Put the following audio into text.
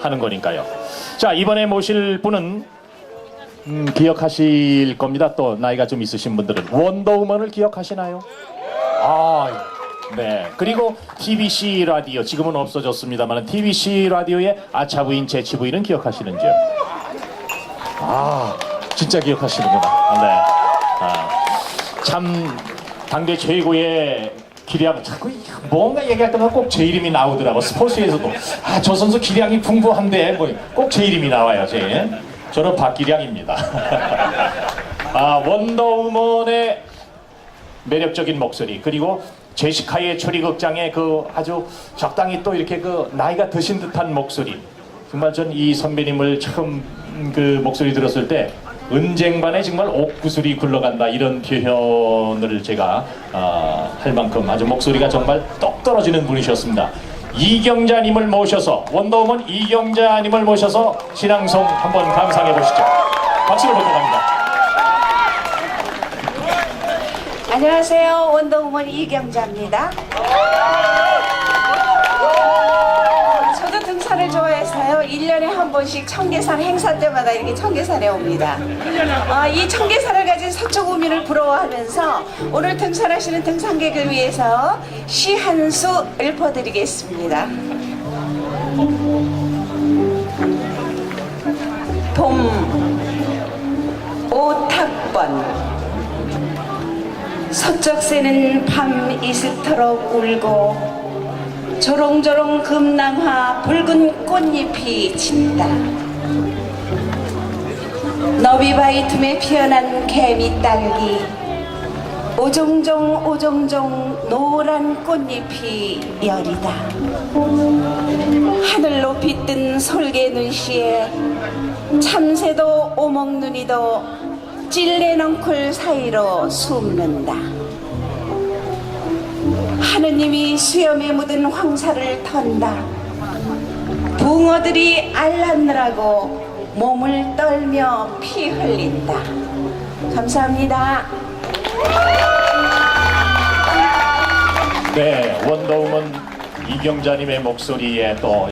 하는 거니까요. 자 이번에 모실 분은 음, 기억하실 겁니다. 또 나이가 좀 있으신 분들은 원더우먼을 기억하시나요? 아, 네. 그리고 TBC 라디오 지금은 없어졌습니다만 TBC 라디오의 아차 부인 재치 부인은 기억하시는지요? 아, 진짜 기억하시는구나. 네. 아, 참 당대 최고의 기량 자꾸 뭔가 얘기할 때마다 꼭 제 이름이 나오더라고 스포츠에서도. 아 저 선수 기량이 풍부한데 뭐 꼭 제 이름이 나와요 제 저는 박기량입니다. 아 원더우먼의 매력적인 목소리 그리고 제시카의 초리극장의 그 아주 적당히 또 이렇게 그 나이가 드신 듯한 목소리. 정말 전 이 선배님을 처음 그 목소리 들었을 때 은쟁반에 정말 옥구슬이 굴러간다 이런 표현을 제가 아, 할 만큼 아주 목소리가 정말 똑 떨어지는 분이셨습니다. 이경자님을 모셔서 원더우먼 이경자님을 모셔서 신앙송 한번 감상해 보시죠. 박수를 부탁합니다. 안녕하세요. 원더우먼 이경자입니다. 등산을 좋아해서요. 1년에 한 번씩 청계산 행사 때마다 이렇게 청계산에 옵니다. 아, 이 청계산을 가진 서초구민을 부러워하면서 오늘 등산하시는 등산객을 위해서 시 한 수 읊어드리겠습니다. 봄 오탁번 서쪽 새는 밤 이슬터록 울고 조롱조롱 금낭화 붉은 꽃잎이 진다 너비 바위 틈에 피어난 개미 딸기 오종종 오종종 노란 꽃잎이 여리다 하늘 높이 뜬 솔개 눈시에 참새도 오목눈이도 찔레넝쿨 사이로 숨는다. 하느님이 수염에 묻은 황사를 턴다. 붕어들이 알랐느라고 몸을 떨며 피 흘린다. 감사합니다. 네, 원더우먼 이경자님의 목소리에 또